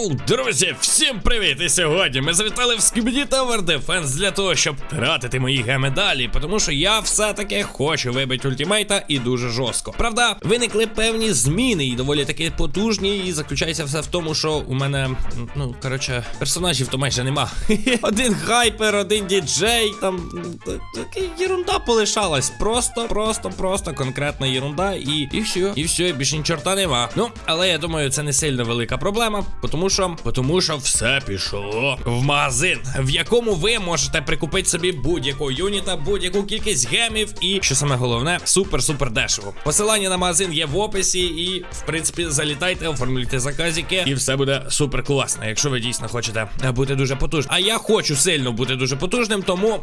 Йоу, друзі, всім привіт! І сьогодні ми завітали в Skibidi Tower Defense для того, щоб тратити мої геми далі, тому що я все-таки хочу вибити ультимейта і дуже жорстко. Правда, виникли певні зміни і доволі таки потужні, і заключається все в тому, що у мене, ну, коротше, персонажів то майже нема. Один хайпер, один діджей, там єрунда полишалась. Просто, просто, просто конкретна єрунда, і, і все, і все, більше ні чорта нема. Ну, але я думаю, це не сильно велика проблема, тому що, тому що все пішло в магазин, в якому ви можете прикупити собі будь-яку юніта, будь-яку кількість гемів, і що саме головне, супер-супер дешево. Посилання на магазин є в описі, і в принципі залітайте, оформлюйте заказики, і все буде супер класно, якщо ви дійсно хочете бути дуже потужним. А я хочу сильно бути дуже потужним, тому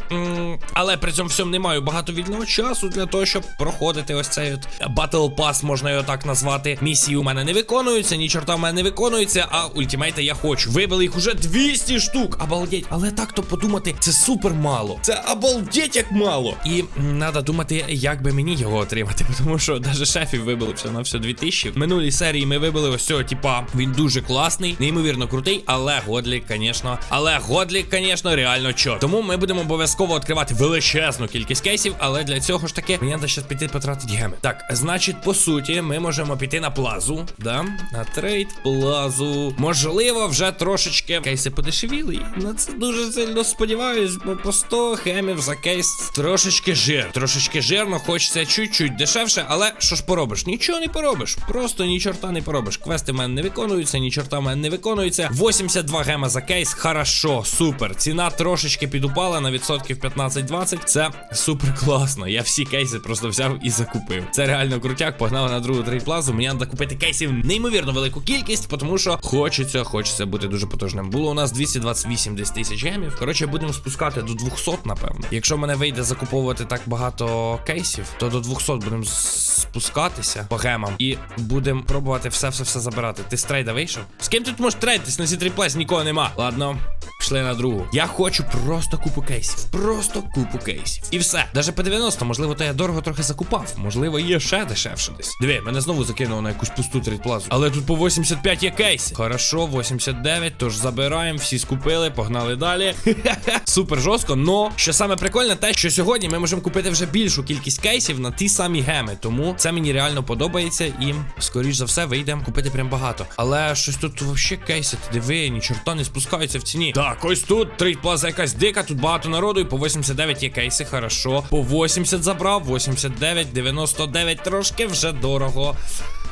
але при цьому всьому не маю багато вільного часу для того, щоб проходити ось цей от Battle Pass, можна його так назвати. Місії у мене не виконуються, ні чорта в мене не виконується, а ультимейти я хочу. Вибили їх уже 200 штук. Обалдеть. Але так то подумати, це супер мало. Це обалдеть як мало. І треба думати, як би мені його отримати, тому що навіть шефів вибили все на все 2000. В минулій серії ми вибили ось цього, типа, він дуже класний, неймовірно крутий, але Годлік, звісно. Але Годлік, звісно, реально чорт. Тому ми будемо обов'язково відкривати величезну кількість кейсів, але для цього ж таки мені треба ще піти потратити геми. Так, значить, по суті, ми можемо піти на плазу. Да? На трейд плазу. Можливо, вже трошечки кейси подешевіли. На це дуже сильно сподіваюсь, бо по 100 гемів за кейс трошечки жир. Трошечки жирно, хочеться чуть-чуть дешевше, але що ж поробиш? Нічого не поробиш. Просто ні чорта не поробиш. Квести в мене не виконуються, ні чорта в мене не виконується. 82 гема за кейс. Хорошо, супер. Ціна трошечки підупала на відсотків 15-20. Це супер класно. Я всі кейси просто взяв і закупив. Це реально крутяк. Погнали на другу трейд плазу. Мені треба купити кейсів неймовірно велику кількість, тому що хочеться, хочеться бути дуже потужним. Було у нас 228 десь тисяч гемів. Коротше, будемо спускати до 200, напевно. Якщо мене вийде закуповувати так багато кейсів, то до 200 будемо спускатися по гемам і будемо пробувати все-все-все забирати. Ти з трейда вийшов? З ким тут можеш трейдитись? На цій плес нікого нема. Ладно. Пішли на другу. Я хочу просто купу кейсів. Просто купу кейсів. І все. Даже по 90, можливо, то я дорого трохи закупав. Можливо, є ще дешевше десь. Диви, мене знову закинуло на якусь пусту трейдплазу. Але тут по 85 є кейси. Хорошо, 89, тож забираємо, всі скупили, погнали далі. Супер жорстко. Но що саме прикольне, те, що сьогодні ми можемо купити вже більшу кількість кейсів на ті самі геми. Тому це мені реально подобається і, скоріш за все, вийдемо купити прям багато. Але щось тут взагалі кейси, ти диви, ні чорта не спускаються в ціні. Так, ось тут трейд плаза якась дика, тут багато народу, і по 89 є кейси, хорошо. По 80 забрав, 89, 99 трошки вже дорого.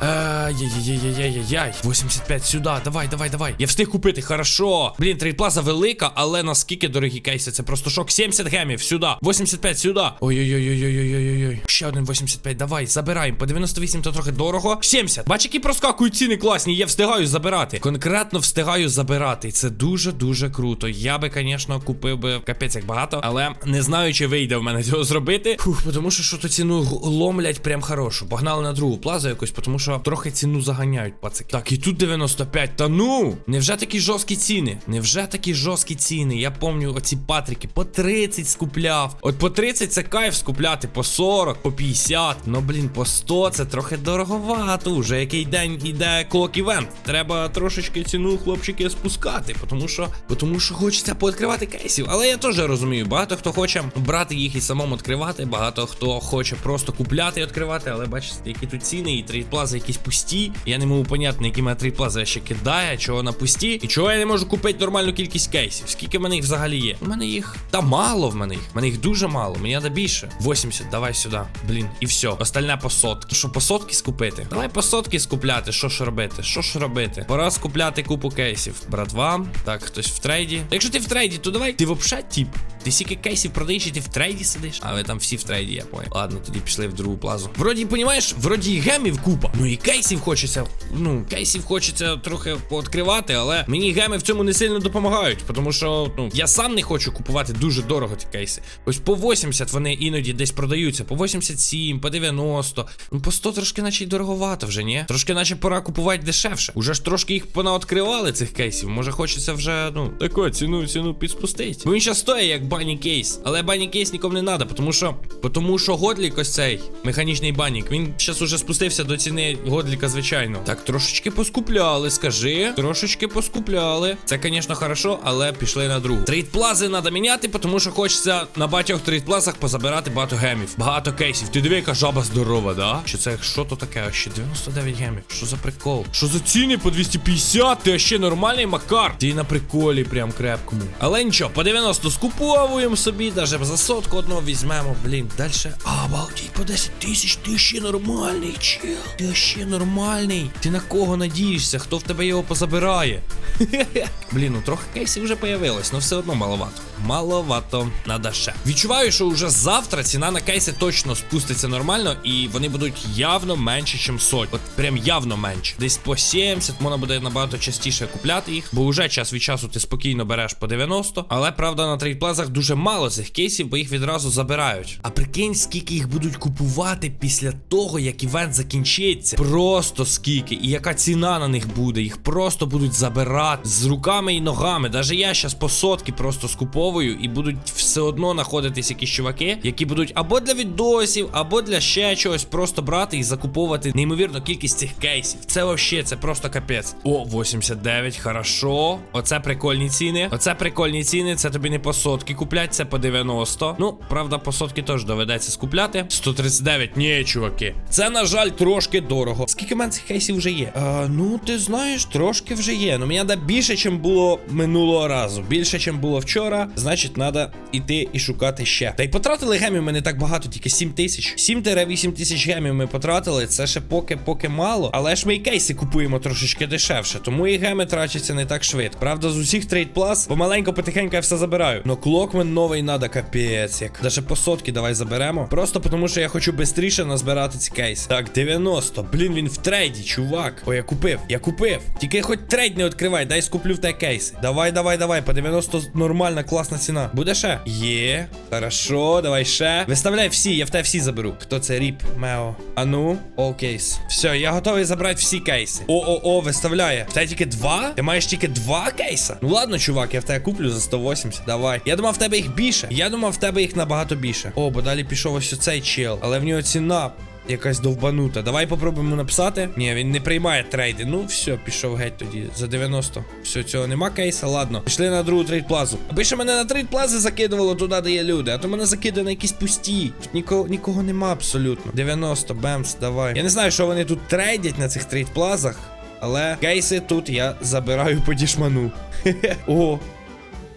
Яй-яй-яй-яй-яй-яй. 85 сюди. Давай, давай, давай. Я встиг купити, хорошо. Блін, трейдплаза велика, але наскільки дорогі кейси? Це просто шок. 70 гемів сюди. 85 сюди. Ой-ой-ой-ой-ой-ой-ой. Ще один 85. Давай, забираємо. По 98 то трохи дорого. 70. Бач, які проскакують ціни класні. Я встигаю забирати. Конкретно встигаю забирати. Це дуже-дуже круто. Я би, звісно, купив би капець як багато, але не знаю, чи вийде в мене цього зробити. Фух, тому що що то ціну ломлять прям хорошу. Погнали на другу плазу якось, тому що трохи ціну заганяють, пацики. Так, і тут 95. Та ну! Невже такі жорсткі ціни? Невже такі жорсткі ціни? Я пам'ятаю оці патрики по 30 скупляв. От по 30 це кайф скупляти, по 40, по 50. Ну блін, по 100 це трохи дороговато. Уже який день іде клок івент. Треба трошечки ціну, хлопчики, спускати, тому що, тому що хочеться пооткривати кейсів. Але я теж розумію, багато хто хоче брати їх і самому відкривати, багато хто хоче просто купляти і відкривати, але бачите, які тут ціни і трейдплази якісь пусті. Я не можу поняти, які мене трейдплази ще кидає, чого на пусті, і чого я не можу купити нормальну кількість кейсів. Скільки в мене їх взагалі є? У мене їх та мало в мене їх. В мене їх дуже мало. Мені треба більше. 80, давай сюди. Блін, і все. Остальне по сотки. Що по сотки скупити? Давай по сотки скупляти. Що ж робити? Що ж робити? Пора скупляти купу кейсів. Братва. Так, хтось в трейді. Якщо ти в трейді, то давай. Ти взагалі тип. Ти стільки кейсів продаєш і ти в трейді сидиш. А ви там всі в трейді, я понял. Ладно, тоді пішли в другу плазу. Вроді, понімаєш, вроді і гемів купа. Ну і кейсів хочеться. Ну, кейсів хочеться трохи пооткривати, але мені геми в цьому не сильно допомагають. Тому що, ну, я сам не хочу купувати дуже дорого ті кейси. Ось по 80 вони іноді десь продаються. По 87, по 90. Ну, по 100 трошки наче й дороговато вже, ні? Трошки наче пора купувати дешевше. Уже ж трошки їх понаоткривали цих кейсів. Може хочеться вже, ну, таку ціну, ціну підспустити. Бо він зараз стоїть як бані кейс. Але бані кейс нікому не треба, тому що. Тому що Годлік ось цей механічний банік. Він зараз уже спустився до ціни Годліка, звичайно. Так, трошечки поскупляли, скажи. Трошечки поскупляли. Це, звісно, хорошо, але пішли на другу. Трейдплази треба міняти, тому що хочеться на багатьох трейдплазах позабирати багато гемів. Багато кейсів. Ти диви, яка жаба здорова, да? Чи це що то таке? Ще 99 гемів. Що за прикол? Що за ціни по 250? Ти ще нормальний макар. Ти на приколі прям крепкому. Але нічого, по 90 скуповуємо собі, даже за сотку одного візьмемо. Блін, далі. А, обалдеть, по 10 тисяч, ти ще нормальний, чел. Ти ще нормальний. Ти на кого надієшся? Хто в тебе його позабирає? Блін, ну трохи кейсів вже появилось, але все одно маловато. Маловато, надо ще. Відчуваю, що вже завтра ціна на кейси точно спуститься нормально, і вони будуть явно менше, ніж соть. От прям явно менше. Десь по 70 можна буде набагато частіше купляти їх, бо вже час від часу ти спокійно береш по 90. Але правда на трейдплазах дуже мало цих кейсів, бо їх відразу забирають. А прикинь, скільки їх будуть купувати після того, як івент закінчиться. Просто скільки, і яка ціна на них буде. Їх просто будуть забирати з руками і ногами. Даже я зараз по сотки просто скуповую, і будуть все одно знаходитись якісь чуваки, які будуть або для відосів, або для ще чогось просто брати і закуповувати неймовірну кількість цих кейсів. Це вообще, це просто капець. О, 89, хорошо. Оце прикольні ціни. Оце прикольні ціни. Це тобі не по сотки куплять, це по 90. Ну, правда, по сотки теж доведеться скупляти. 139, ні, чуваки. Це, на жаль, трошки дорого. Скільки в мене цих кейсів вже є? А, ну, ти знаєш, трошки вже є. Ну, мені треба більше, ніж було минулого разу. Більше, ніж було вчора. Значить, треба йти і шукати ще. Та й потратили гемів ми не так багато, тільки 7 тисяч. 7-8 тисяч гемів ми потратили. Це ще поки поки мало. Але ж ми і кейси купуємо трошечки дешевше. Тому і геми трачаться не так швидко. Правда, з усіх трейдплас помаленько, потихеньку я все забираю. Но клокмен новий надо, капець. Як. Даже по сотки давай заберемо. Просто тому, що я хочу швидше назбирати ці кейси. Так, 90. Блін, він в трейді, чувак. О, я купив. Я купив. Тільки хоч трейд не відкривай, дай скуплю в те кейси. Давай, давай, давай. По 90 нормальна, класна ціна. Буде ще? Є. Хорошо, давай ще. Виставляй всі, я в те всі заберу. Хто це ріп? Мео. А ну, all кейс. Все, я готовий забрати всі кейси. О-о-о, виставляє. В тебе тільки два? Ти маєш тільки два кейса? Ну ладно, чувак, я в тебе куплю за 180. Давай. Я думав, в тебе їх більше. Я думав, в тебе їх набагато більше. О, бо далі пішов ось цей чел. Але в нього ціна. Якась довбанута. Давай попробуємо написати. Ні, він не приймає трейди. Ну, все, пішов геть тоді. За 90. Все, цього нема кейса. Ладно. Пішли на другу трейдплазу. Аби ще мене на трейдплази закидувало туди, де є люди. А то мене закидає на якісь пусті. Тут нікого, нікого нема абсолютно. 90, бемс, давай. Я не знаю, що вони тут трейдять на цих трейдплазах. Але кейси тут я забираю по дішману. О,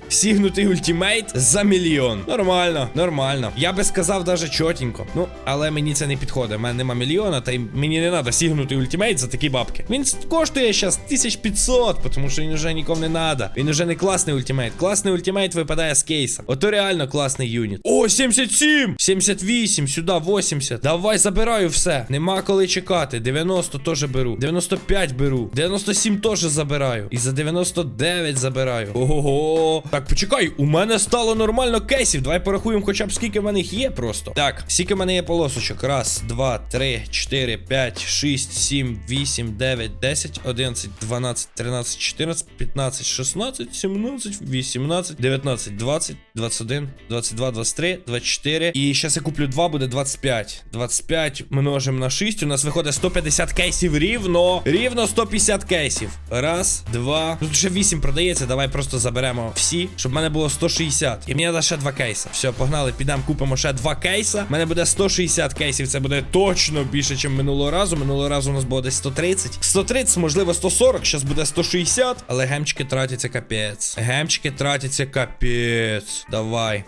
Сігнутий ультимейт за мільйон. Нормально, нормально. Я би сказав даже чотенько. Ну, але мені це не підходить. У мене нема мільйона, та й мені не треба сігнути ультимейт за такі бабки. Він коштує зараз 1500, тому що він вже нікому не треба. Він вже не класний ультимейт. Класний ультимейт випадає з кейса. Ото реально класний юніт. О, 77! 78, сюди, 80. Давай забираю все. Нема коли чекати. 90 теж беру. 95 беру. 97 теж забираю. І за 99 забираю. Ого. Так, почекай, у мене стало нормально кейсів. Давай порахуємо хоча б скільки в мене їх є просто. Так, скільки в мене є полосочок. Раз, два, три, чотири, п'ять, шість, сім, вісім, дев'ять, десять, одинадцять, дванадцять, тринадцять, чотирнадцять, п'ятнадцять, шістнадцять, сімнадцять, вісімнадцять, дев'ятнадцять, двадцять, двадцять один, двадцять два, двадцять три, двадцять чотири. І зараз я куплю два, буде 25. 25 множимо на 6. У нас виходить 150 кейсів рівно. Рівно 150 кейсів. Раз, два. Тут ще 8 продається. Давай просто заберемо всі, щоб в мене було 160. І мені треба ще два кейса. Все, погнали, підемо, купимо ще два кейса. У мене буде 160 кейсів. Це буде точно більше, ніж минулого разу. Минулого разу у нас було десь 130. 130, можливо, 140. Зараз буде 160. Але гемчики тратяться капець. Гемчики тратяться капець. Давай.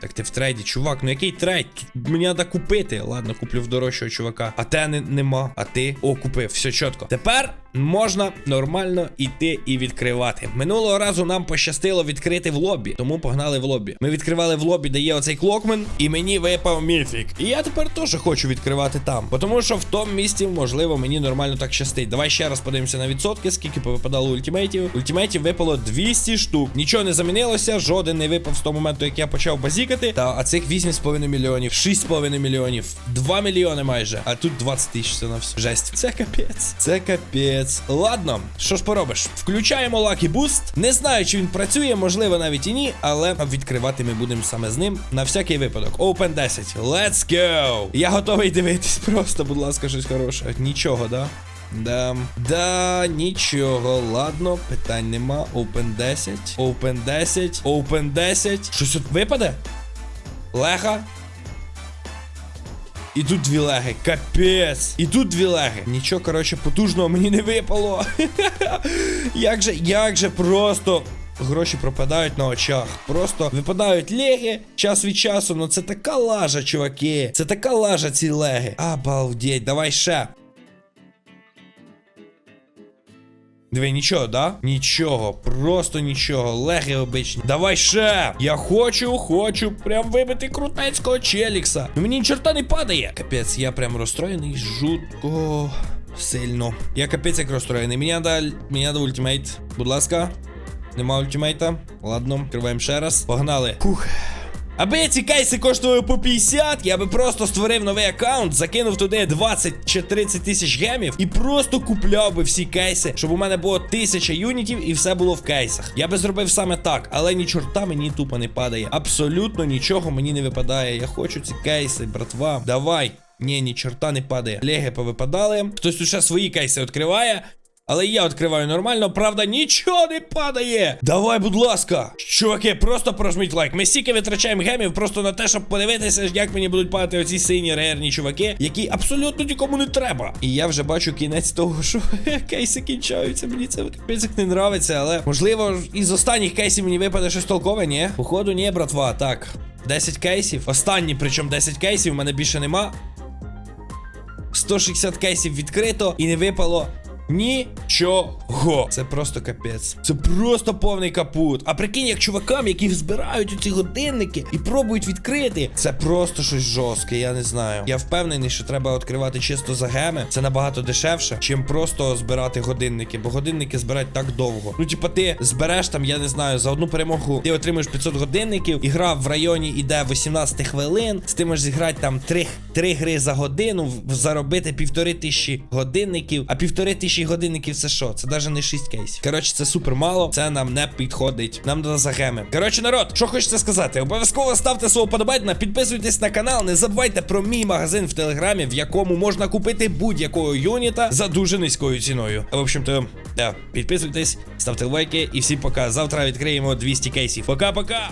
Так ти в трейді, чувак, ну який трейд? Мені треба купити. Ладно, куплю в дорожчого чувака. А те не, нема. А ти? О, купив, все чітко. Тепер можна нормально йти і відкривати. Минулого разу нам пощастило відкрити в лобі, тому погнали в лобі. Ми відкривали в лобі, де є оцей клокмен, і мені випав міфік. І я тепер теж хочу відкривати там. Тому що в тому місці, можливо, мені нормально так щастить. Давай ще раз подивимося на відсотки, скільки повипадало ультимейтів. Ультимейтів випало 200 штук. Нічого не замінилося, жоден не випав з того моменту, як я почав базікати. Та а цих 8,5 мільйонів, 6,5 мільйонів, 2 мільйони майже. А тут 20 тисяч це на все. Жесть. Це капець. Це капець. Капець. Ладно, що ж поробиш? Включаємо Lucky Boost. Не знаю, чи він працює, можливо, навіть і ні, але відкривати ми будемо саме з ним на всякий випадок. Open 10. Let's go! Я готовий дивитись. Просто, будь ласка, щось хороше. Нічого, да? Да, да, нічого. Ладно, питань нема. Open 10. Open 10. Open 10. Щось тут випаде? Леха? І тут дві леги, капець. І тут дві леги. Нічого, коротше, потужного мені не випало. як же, як же просто. Гроші пропадають на очах. Просто випадають леги час від часу. Ну це така лажа, чуваки. Це така лажа, ці леги. Обалдеть, давай ще. Диви, нічого, да? Нічого, просто нічого. Леги обичні. Давай ще! Я хочу, хочу прям вибити крутецького челікса. Ну мені ні чорта не падає. Капець, я прям розстроєний жутко сильно. Я капець як розстроєний. Мені надо, мені надо ультимейт. Будь ласка. Нема ультимейта. Ладно, відкриваємо ще раз. Погнали. Фух. Аби ці кейси коштували по 50, я би просто створив новий аккаунт, закинув туди 20 чи 30 тисяч гемів і просто купляв би всі кейси, щоб у мене було 1000 юнітів і все було в кейсах. Я би зробив саме так, але ні чорта мені тупо не падає. Абсолютно нічого мені не випадає. Я хочу ці кейси, братва. Давай. Ні, ні, чорта не падає. Леги повипадали. Хтось тут ще свої кейси відкриває. Але я відкриваю нормально, правда, нічого не падає. Давай, будь ласка. Чуваки, просто прожміть лайк. Ми стільки витрачаємо гемів просто на те, щоб подивитися, як мені будуть падати оці сині рейерні чуваки, які абсолютно нікому не треба. І я вже бачу кінець того, що кейси кінчаються. Мені це капець не нравиться, але можливо, із останніх кейсів мені випаде щось толкове, ні? Походу, ні, братва. Так. 10 кейсів. Останні, причому 10 кейсів, у мене більше нема. 160 кейсів відкрито і не випало нічого. Це просто капець. Це просто повний капут. А прикинь, як чувакам, які збирають оці годинники і пробують відкрити. Це просто щось жорстке, я не знаю. Я впевнений, що треба відкривати чисто за геми. Це набагато дешевше, чим просто збирати годинники, бо годинники збирають так довго. Ну, типа, ти збереш там, я не знаю, за одну перемогу ти отримаєш 500 годинників. І гра в районі іде 18 хвилин. Ти можеш зіграти там 3, 3 гри за годину, заробити півтори тисячі годинників. А півтори тисячі годинників це що? Це навіть не 6 кейсів. Коротше, це супер мало. Це нам не підходить. Нам треба за геми. Коротше, народ, що хочеться сказати? Обов'язково ставте свого подобайна, підписуйтесь на канал. Не забувайте про мій магазин в телеграмі, в якому можна купити будь-якого юніта за дуже низькою ціною. В общем-то, да, підписуйтесь, ставте лайки і всім пока. Завтра відкриємо 200 кейсів. Пока-пока!